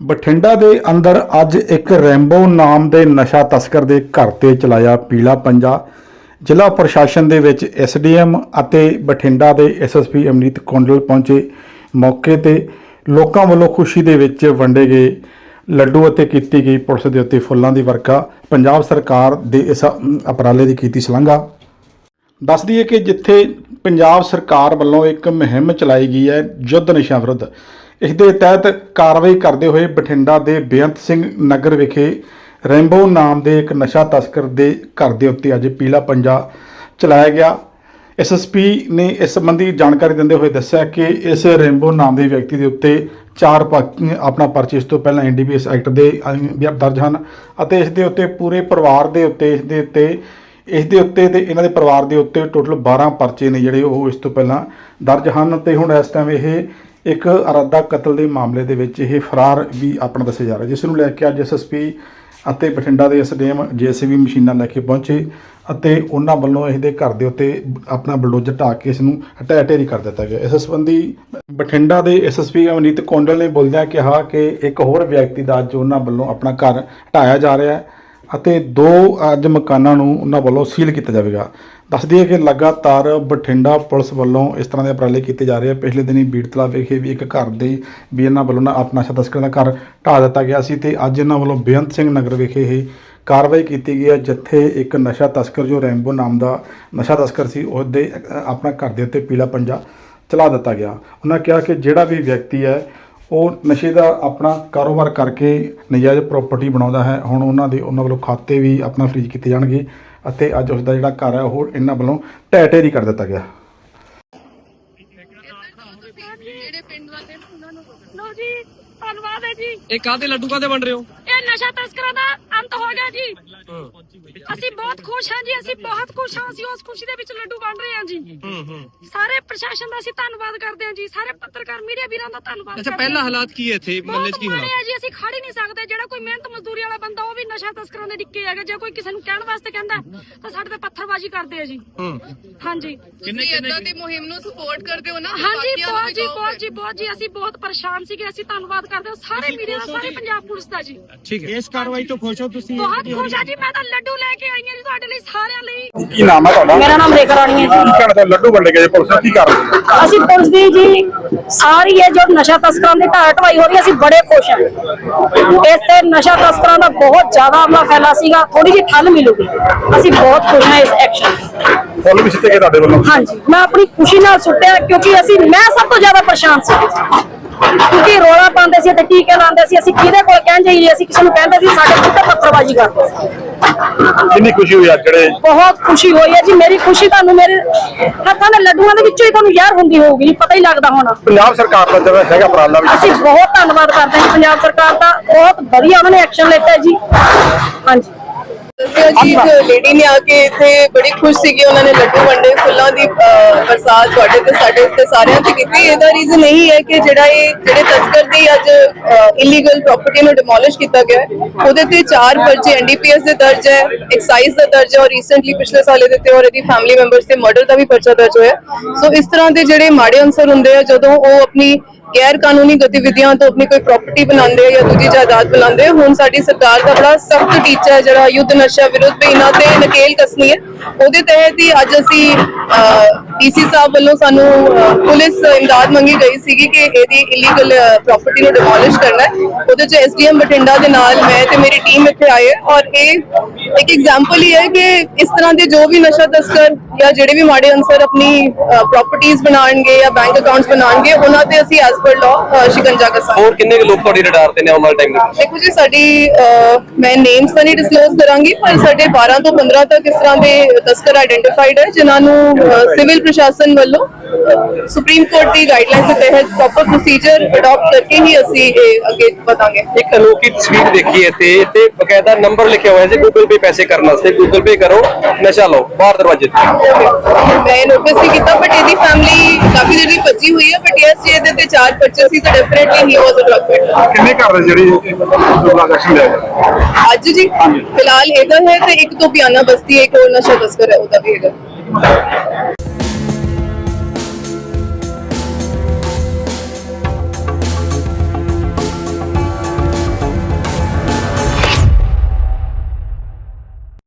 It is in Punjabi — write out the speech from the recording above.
ਬਠਿੰਡਾ ਦੇ ਅੰਦਰ ਅੱਜ ਇੱਕ ਰੈਂਬੋ ਨਾਮ ਦੇ ਨਸ਼ਾ ਤਸਕਰ ਦੇ ਘਰ ਤੇ ਚਲਾਇਆ ਪੀਲਾ ਪੰਜਾ। ਜ਼ਿਲ੍ਹਾ ਪ੍ਰਸ਼ਾਸਨ ਦੇ ਵਿੱਚ ਐਸਡੀਐਮ ਅਤੇ ਬਠਿੰਡਾ ਦੇ ਐਸਐਸਪੀ ਅਮਨੀਤ ਕੌਂਡਲ ਪਹੁੰਚੇ। ਮੌਕੇ ਤੇ ਲੋਕਾਂ ਵੱਲੋਂ ਖੁਸ਼ੀ ਦੇ ਵਿੱਚ ਵੰਡੇ ਗਏ। ਲੱਡੂ ਅਤੇ ਕੀਤੀ ਗਈ ਪੁਲਿਸ ਦੇ ਉੱਤੇ ਫੁੱਲਾਂ ਦੀ ਵਰਖਾ। ਪੰਜਾਬ ਸਰਕਾਰ ਦੇ ਇਸ ਉਪਰਾਲੇ ਦੀ ਕੀਤੀ ਸ਼ਲਾਘਾ। ਦੱਸ ਦਈਏ ਕਿ ਜਿੱਥੇ ਪੰਜਾਬ ਸਰਕਾਰ ਵੱਲੋਂ ਇੱਕ ਮੁਹਿੰਮ ਚਲਾਈ ਗਈ ਹੈ ਯੁੱਧ ਨਸ਼ਾ ਵਿਰੁੱਧ ਇਸ ਦੇ ਤਹਿਤ ਕਾਰਵਾਈ ਕਰਦੇ ਹੋਏ ਬਠਿੰਡਾ ਦੇ ਬੇਅੰਤ ਸਿੰਘ ਨਗਰ ਵਿਖੇ ਰੈਂਬੋ ਨਾਮ ਦੇ ਇੱਕ ਨਸ਼ਾ ਤਸਕਰ ਦੇ ਘਰ ਦੇ ਉੱਤੇ ਅੱਜ ਪੀਲਾ ਪੰਜਾ ਚਲਾਇਆ ਗਿਆ। ਐਸਐਸਪੀ ਨੇ ਇਸ ਸੰਬੰਧੀ ਜਾਣਕਾਰੀ ਦਿੰਦੇ ਹੋਏ ਦੱਸਿਆ ਕਿ ਇਸ ਰੈਂਬੋ ਨਾਮ ਦੇ ਵਿਅਕਤੀ ਦੇ ਉੱਤੇ ਚਾਰ ਪ- ਆਪਣਾ ਪਰਚੇ ਇਸ ਤੋਂ ਪਹਿਲਾਂ ਐਨਡੀਪੀਐਸ ਐਕਟ ਦੇ ਅਧੀਨ ਦਰਜ ਹਨ ਅਤੇ ਇਸ ਦੇ ਉੱਤੇ ਪੂਰੇ ਪਰਿਵਾਰ ਦੇ ਉੱਤੇ, ਇਸ ਦੇ ਉੱਤੇ, ਇਸ ਦੇ ਉੱਤੇ ਤੇ ਇਹਨਾਂ ਦੇ ਪਰਿਵਾਰ ਦੇ ਉੱਤੇ ਟੋਟਲ 12 ਪਰਚੇ ਨੇ ਜਿਹੜੇ ਉਹ ਇਸ ਤੋਂ ਪਹਿਲਾਂ ਦਰਜ ਹਨ ਤੇ ਹੁਣ ਇਸ ਟਾਈਮ ਇਹ ਇੱਕ ਅਰਾਦਾ ਕਤਲ ਦੇ ਮਾਮਲੇ ਦੇ ਵਿੱਚ ਇਹ ਫਰਾਰ ਵੀ ਆਪਣਾ ਦੱਸਿਆ ਜਾ ਰਿਹਾ ਜਿਸ ਨੂੰ ਲੈ ਕੇ ਅੱਜ ਐਸਐਸਪੀ ਅਤੇ ਬਠਿੰਡਾ ਦੇ ਐਸਡੀਐਮ ਜੇਸੀਬੀ ਮਸ਼ੀਨਾਂ ਲੈ ਕੇ ਪਹੁੰਚੇ ਅਤੇ ਉਹਨਾਂ ਵੱਲੋਂ ਇਹਦੇ ਘਰ ਦੇ ਉੱਤੇ ਆਪਣਾ ਬਲਡੋਜ਼ਰ ਢਾਹ ਕੇ ਇਸ ਨੂੰ ਹਟਾ ਢੇਰੀ ਕਰ ਦਿੱਤਾ ਗਿਆ। ਇਸ ਸੰਬੰਧੀ ਬਠਿੰਡਾ ਦੇ ਐਸਐਸਪੀ ਅਮਨੀਤ ਕੌਂਡਲ ਨੇ ਬੋਲਦਿਆਂ ਕਿਹਾ ਕਿ ਇੱਕ ਹੋਰ ਵਿਅਕਤੀ ਦਾ ਅੱਜ ਉਹਨਾਂ ਵੱਲੋਂ ਆਪਣਾ ਘਰ ਹਟਾਇਆ ਜਾ ਰਿਹਾ ਹੈ ਅਤੇ ਦੋ ਅੱਜ ਮਕਾਨਾਂ ਨੂੰ ਉਹਨਾਂ ਵੱਲੋਂ ਸੀਲ ਕੀਤਾ ਜਾਵੇਗਾ। ਦੱਸਦੀ ਹੈ ਕਿ ਲਗਾਤਾਰ ਬਠਿੰਡਾ ਪੁਲਿਸ ਵੱਲੋਂ ਇਸ ਤਰ੍ਹਾਂ ਦੇ ਉਪਰਾਲੇ ਕੀਤੇ ਜਾ ਰਹੇ ਆ। ਪਿਛਲੇ ਦਿਨੀ ਬੀੜਤਲਾ ਵਿਖੇ ਵੀ ਇੱਕ ਘਰ ਦੇ ਵੀ ਇਹਨਾਂ ਵੱਲੋਂ ਨਾ ਆਪਣਾ ਨਸ਼ਾ ਤਸਕਰਾਂ ਦਾ ਘਰ ਢਾਹ ਦਿੱਤਾ ਗਿਆ ਸੀ ਤੇ ਅੱਜ ਇਹਨਾਂ ਵੱਲੋਂ ਬੇਅੰਤ ਸਿੰਘ ਨਗਰ ਵਿਖੇ ਇਹ ਕਾਰਵਾਈ ਕੀਤੀ ਗਈ ਹੈ, ਜਿੱਥੇ ਇੱਕ ਨਸ਼ਾ ਤਸਕਰ ਜੋ ਰੈਂਬੋ ਨਾਮ ਦਾ ਨਸ਼ਾ ਤਸਕਰ ਸੀ, ਉਹਦੇ ਆਪਣਾ ਘਰ ਦੇ ਉੱਤੇ ਪੀਲਾ ਪੰਜਾ ਚਲਾ ਦਿੱਤਾ ਗਿਆ। ਉਹਨਾਂ ਕਿਹਾ ਕਿ ਜਿਹੜਾ ਵੀ ਵਿਅਕਤੀ ਹੈ, ਉਹ ਨਸ਼ੇ ਦਾ ਆਪਣਾ ਕਾਰੋਬਾਰ ਕਰਕੇ ਨਜਾਇਜ਼ ਪ੍ਰਾਪਰਟੀ ਬਣਾਉਂਦਾ ਹੈ। ਹੁਣ ਉਹਨਾਂ ਦੇ, ਉਹਨਾਂ ਵੱਲੋਂ ਖਾਤੇ ਵੀ ਆਪਣਾ ਫ੍ਰੀਜ ਕੀਤੇ ਜਾਣਗੇ। ਅਤੇ ਅੱਜ ਉਸ ਦਾ ਜਿਹੜਾ ਘਰ ਹੈ ਉਹ ਇਹਨਾਂ ਵੱਲੋਂ ਢਹਿ ਢੇਰੀ ਕਰ ਦਿੱਤਾ ਗਿਆ ਜਿਹੜੇ ਪਿੰਡ ਵਾਲੇ ਉਹਨਾਂ ਨੂੰ ਲੋ ਜੀ ਧੰਨਵਾਦ ਹੈ ਜੀ। ਇਹ ਕਾਹਦੇ ਲੱਡੂ ਕਾਹਦੇ ਵੰਡ ਰਹੇ ਹੋ? ਇਹ ਨਸ਼ਾ ਤਸਕਰਾਂ ਦਾ ਅੰਤ ਹੋ ਗਿਆ ਜੀ। ਅਸੀਂ ਬਹੁਤ ਖੁਸ਼ ਹਾਂ ਜੀ ਅਸੀਂ ਬਹੁਤ ਖੁਸ਼ ਹਾਂ ਅਸੀਂ ਉਸ ਖੁਸ਼ੀ ਦੇ ਵਿੱਚ ਲੱਡੂ ਵੰਡ ਰਹੇ ਹਾਂ ਜੀ। ਹੂੰ ਹੂੰ। ਸਾਰੇ ਪ੍ਰਸ਼ਾਸਨ ਦਾ ਅਸੀਂ ਧੰਨਵਾਦ ਕਰਦੇ ਹਾਂ ਜੀ ਸਾਰੇ ਪੱਤਰਕਾਰ ਮੀਡੀਆ ਵੀਰਾਂ ਦਾ ਧੰਨਵਾਦ ਅੱਛਾ ਕਰਦੇ ਪਹਿਲਾ ਹਾਂ। ਹਾਲਾਤ ਕੀ ਹੈ ਇੱਥੇ? ਮੱਲੇ 'ਚ ਬਹੁਤ ਕੀ ਮਾੜੇ ਹਾਲਾਤ? ਆ ਜੀ ਅਸੀਂ ਖੜ ਹੀ ਨਹੀਂ ਸਕਦੇ। ਜਿਹੜਾ ਕੋਈ ਮਿਹਨਤ ਮਜ਼ਦੂਰੀ ਵਾਲਾ ਬੰਦਾ ਉਹ ਵੀ ਨਸ਼ਾ ਤਸਕਰਾਂ ਦੇ ਡਿੱਕੇ ਹੈਗਾ। ਜੇ ਕੋਈ ਕਿਸੇ ਨੂੰ ਕਹਿਣ ਵਾਸਤੇ ਕਹਿੰਦਾ ਹੈ, ਤਾਂ ਸਾਡੇ ਤੇ ਪੱਥਰਬਾਜ਼ੀ ਕਰਦੇ ਆ ਜੀ। ਹੂੰ। ਹਾਂਜੀ। ਕਿੰਨੇ ਇਦਾਂ ਦੀ ਮੁਹਿੰਮ ਨੂੰ ਸਪੋਰਟ ਕਰਦੇ ਹੋ ਨਾ ਹਾਂਜੀ ਬਾਕੀਆਂ ਨੂੰ ਬਹੁਤ ਵੀ ਜੀ ਕਹੋ ਬਹੁਤ ਜੀ ਬਹੁਤ ਜੀ ਅਸੀਂ ਬਹੁਤ ਪਰੇਸ਼ਾਨ ਸੀਗੇ ਅਸੀਂ ਧੰਨਵਾਦ ਕਰਦੇ ਹਾਂ? ਸਾਰੇ ਮੀਡੀਆ ਦਾ ਸਾਰੇ ਪੰਜਾਬ ਪੁਲਿਸ ਦਾ ਜੀ। ਠੀਕ ਹੈ। ਇਸ ਕਾਰਵਾਈ ਤੋਂ ਖੁਸ਼ ਹੋ ਤੁਸੀਂ? ਬਹੁਤ ਖੁਸ਼ ਆ ਜੀ ਮੈਂ ਤਾਂ ਲੱਡੂ ਲੈ ਕੇ ਆਈ ਹਾਂ ਜੀ ਤੁਹਾਡੇ ਲਈ ਸਾਰਿਆਂ ਲਈ। ਕੀ ਨਾਮ ਹੈ ਤੁਹਾਡਾ? ਮੇਰਾ ਨਾਮ ਰੇਖਾ ਰਾਣੀ ਹੈ ਜੀ। ਕੀ ਕਹਿੰਦਾ ਲੱਡੂ ਵੰਡੇ ਗਏ ਪੁਲਿਸ ਕੀ ਕਰ ਰਹੀ ਹੈ ਅਸੀਂ ਪੁਲਿਸ ਦੀ ਜੀ ਸਾਰੀ ਇਹ ਜੋ ਨਸ਼ਾ ਤਸਕਰਾਂ ਦੀ ਢਾਹ ਢਵਾਈ ਹੋ ਰਹੀ ਹੈ, ਅਸੀਂ ਬੜੇ ਖੁਸ਼ ਹਾਂ। ਇਸ ਤੇ ਨਸ਼ਾ ਤਸਕਰਾਂ ਦਾ ਬਹੁਤ ਜ਼ਿਆਦਾ ਹਮਲਾ ਫੈਲਾ ਸੀਗਾ ਥੋੜੀ ਜਿਹੀ ਠੱਲ ਮਿਲੂਗੀ। ਅਸੀਂ ਬਹੁਤ ਖੁਸ਼ ਹਾਂ ਇਸ ਐਕਸ਼ਨ ਫੁੱਲ ਵੀ ਸਿੱਟੇ ਗਏ ਤੁਹਾਡੇ ਵੱਲੋਂ? ਹਾਂਜੀ ਮੈਂ ਆਪਣੀ ਖੁਸ਼ੀ ਨਾਲ ਸੁੱਟਿਆ ਕਿਉਂਕਿ ਅਸੀਂ ਮੈਂ ਸਭ ਤੋਂ ਜ਼ਿਆਦਾ ਪਰੇਸ਼ਾਨ ਸੀ। ਕਿਉਂਕਿ ਰੋਲਾ ਪਾਉਂਦੇ ਸੀ ਤੇ ਟੀਕੇ ਲਾਉਂਦੇ ਸੀ? ਅਸੀਂ ਕਿਹਦੇ ਕੋਲ ਕਹਿਣ ਜਾਈਏ? ਅਸੀਂ ਕਿਸੇ ਨੂੰ ਕਹਿੰਦੇ ਸੀ ਸਾਡੇ ਪੁੱਤ ਪੱਥਰਬਾਜ਼ੀ ਕਰਦੇ ਸੀ। ਕਿੰਨੀ ਖੁਸ਼ੀ ਹੋਈ ਅੱਜ ਜਿਹੜੇ ਬਹੁਤ ਖੁਸ਼ੀ ਹੋਈ ਹੈ ਜੀ। ਮੇਰੀ ਖੁਸ਼ੀ ਤੁਹਾਨੂੰ ਮੇਰੇ ਹੱਥਾਂ ਦੇ ਲੱਡੂਆਂ ਦੇ ਵਿੱਚੋਂ ਹੀ ਤੁਹਾਨੂੰ ਯਾਰ ਹੁੰਦੀ ਹੋਊਗੀ ਪਤਾ ਹੀ ਲੱਗਦਾ ਹੋਣਾ। ਪੰਜਾਬ ਸਰਕਾਰ ਦਾ ਜਿਹੜਾ ਹੈਗਾ ਉਪਰਾਲਾ ਵੀ ਅਸੀਂ ਬਹੁਤ ਧੰਨਵਾਦ ਕਰਦੇ ਹਾਂ ਪੰਜਾਬ ਸਰਕਾਰ ਦਾ ਬਹੁਤ ਵਧੀਆ ਉਹਨਾਂ ਨੇ ਐਕਸ਼ਨ ਲਿੱਤਾ ਜੀ। ਹਾਂਜੀ। ਦੱਸਿਆ ਜੀ ਇੱਕ ਲੇਡੀ ਨੇ ਆ ਕੇ ਇੱਥੇ ਬੜੀ ਖੁਸ਼ ਸੀਗੀ ਉਹਨਾਂ ਨੇ ਲੱਡੂ ਵੰਡੇ ਫੁੱਲਾਂ ਦੀ ਅਹ, ਬਰਸਾਤ ਤੁਹਾਡੇ ਤੇ ਸਾਡੇ ਉੱਤੇ ਸਾਰਿਆਂ ਤੇ ਕੀਤੀ। ਇਹਦਾ ਰੀਜ਼ਨ ਇਹੀ ਹੈ ਕਿ ਜਿਹੜਾ ਇਹ ਜਿਹੜੇ ਤਸਕਰ ਦੀ ਅੱਜ ਇਲੀਗਲ ਪ੍ਰਾਪਰਟੀ ਨੂੰ ਡਿਮੋਲਿਸ਼ ਕੀਤਾ ਗਿਆ ਹੈ, ਉਹਦੇ ਤੇ ਚਾਰ ਪਰਚੇ ਐਨਡੀਪੀਐਸ ਦੇ ਦਰਜ ਹੈ ਐਕਸਾਈਜ਼ ਦਾ ਦਰਜ ਹੈ ਔਰ ਰੀਸੈਂਟਲੀ ਪਿਛਲੇ ਸਾਲ ਇਹਦੇ ਤੇ ਔਰ ਇਹਦੀ ਫੈਮਿਲੀ ਮੈਂਬਰਸ ਤੇ ਮਰਡਰ ਦਾ ਵੀ ਪਰਚਾ ਦਰਜ ਹੋਇਆ ਸੋ ਇਸ ਤਰ੍ਹਾਂ ਦੇ ਜਿਹੜੇ ਮਾੜੇ ਅਨਸਰ ਹੁੰਦੇ ਆ ਜਦੋਂ ਉਹ ਆਪਣੀ ਗੈਰ ਕਾਨੂੰਨੀ ਗਤੀਵਿਧੀਆਂ ਤੋਂ ਆਪਣੀ ਕੋਈ ਪ੍ਰਾਪਰਟੀ ਬਣਾਉਂਦੇ ਆ ਜਾਂ ਦੂਜੀ ਜਾਇਦਾਦ ਬਣਾਉਂਦੇ ਆ ਹੁਣ ਸਾਡੀ ਸਰਕਾਰ ਦਾ ਬੜਾ ਸਖਤ ਟੀਚਾ ਹੈ ਜਿਹੜਾ ਯੁੱਧ ਨਸ਼ਾ ਵਿਰੁੱਧ ਤੇ ਇਹਨਾਂ ਤੇ ਨਕੇਲ ਕਸਣੀ ਹੈ ਉਹਦੇ ਤਹਿਤ ਹੀ ਅੱਜ ਅਸੀਂ ਡੀਸੀ ਸਾਹਿਬ ਵੱਲੋਂ ਸਾਨੂੰ ਪੁਲਿਸ ਇਮਦਾਦ ਮੰਗੀ ਗਈ ਸੀਗੀ ਕਿ ਇਹਦੀ ਇਲੀਗਲ ਪ੍ਰਾਪਰਟੀ ਨੂੰ ਡਿਮੋਲਿਸ਼ ਕਰਨਾ ਹੈ। ਉਹਦੇ ਚ ਐਸਡੀਐਮ ਬਠਿੰਡਾ ਦੇ ਨਾਲ ਮੈਂ ਤੇ ਮੇਰੀ ਟੀਮ ਇੱਥੇ ਆਏ ਔਰ ਇਹ ਇੱਕ ਐਗਜ਼ਾਮਪਲ ਹੀ ਹੈ ਕਿ ਇਸ ਤਰ੍ਹਾਂ ਦੇ ਜੋ ਵੀ ਨਸ਼ਾ ਤਸਕਰ ਜਾਂ ਜਿਹੜੇ ਵੀ ਮਾੜੇ ਅਨਸਰ ਆਪਣੀ ਪ੍ਰਾਪਰਟੀਆਂ ਬਣਾਉਣਗੇ ਜਾਂ ਬੈਂਕ ਅਕਾਊਂਟਸ ਬਣਾਉਣਗੇ ਉਹਨਾਂ ਤੇ ਅਸੀਂ ਐਸ ਪਰ ਲਾਅ ਸ਼ਿਕੰਜਾ ਕਸਾਂਗੇ ਹੋਰ ਕਿੰਨੇ ਕੁ ਲੋਕ ਤੁਹਾਡੀ ਰਡਾਰ ਤੇ ਨੇ ਆਉਣ ਵਾਲੇ ਟਾਈਮ ਵਿੱਚ? ਦੇਖੋ ਜੀ ਸਾਡੀ ਮੈਂ ਨੇਮਸ ਤਾਂ ਨਹੀਂ ਡਿਸਕਲੋਜ਼ ਕਰਾਂਗੀ ਪਰ ਸਾਡੇ 12 ਤੋਂ 15 ਤੱਕ ਇਸ ਤਰ੍ਹਾਂ ਦੇ ਤਸਕਰ ਆਇਡੈਂਟੀਫਾਈਡ ਹੈ ਜਿਨ੍ਹਾਂ ਨੂੰ ਸਿਵਲ ਪ੍ਰਸ਼ਾਸਨ ਵੱਲੋਂ ਸੁਪਰੀਮ ਕੋਰਟ ਦੀ ਗਾਈਡਲਾਈਨਸ ਦੇ ਤਹਿਤ ਪ੍ਰੋਪਰ ਪ੍ਰੋਸੀਜਰ ਅਡਾਪਟ ਕਰਕੇ ਹੀ ਅਸੀਂ ਇਹ ਅੱਗੇ ਵਧਾਂਗੇ। ਇੱਕ ਅਨੋਖੀ ਤਸਵੀਰ ਦੇਖੀ ਹੈ ਤੇ ਤੇ ਬਕਾਇਦਾ ਨੰਬਰ ਲਿਖਿਆ ਹੋਇਆ ਹੈ ਗੂਗਲ ਪੇ ਪੈਸੇ ਕਰਨ ਵਾਸਤੇ। ਗੂਗਲ ਪੇ ਕਰੋ ਨਸ਼ਾ ਲਓ ਬਾਹਰ ਦਰਵਾਜ਼ੇ ਤੇ। ਮੈਂ ਨੋਟਿਸ ਨਹੀਂ ਕੀਤਾ ਬਟ ਇਹਦੀ ਫੈਮਿਲੀ ਕਾਫੀ ਦੇਰ ਦੀ ਭੱਜੀ ਹੋਈ ਹੈ ਬਟ ਯਸ ਜੇ ਇਹਦੇ ਤੇ ਚਾਰ ਬੱਚੇ ਸੀ ਤਾਂ ਡੈਫੀਨਿਟਲੀ ਹੀ ਵਾਸ ਅ ਡਰਗ ਪੈਡਲਰ ਕਿੰਨੇ ਘਰ ਦੇ ਜਿਹੜੀ ਟ੍ਰਾਂਜੈਕਸ਼ਨ ਲਿਆ ਗਿਆ? ਅੱਜ ਜੀ ਫਿਲਹਾਲ ਇਹਦਾ ਹੈ ਤੇ ਇੱਕ ਤੋਂ ਪਿਆਨਾ ਬਸਤੀ ਇੱਕ ਹੋਰ ਨਸ਼ਾ ਤਸਕਰ ਹੈ ਉਹਦਾ ਵੀ ਹੈਗਾ।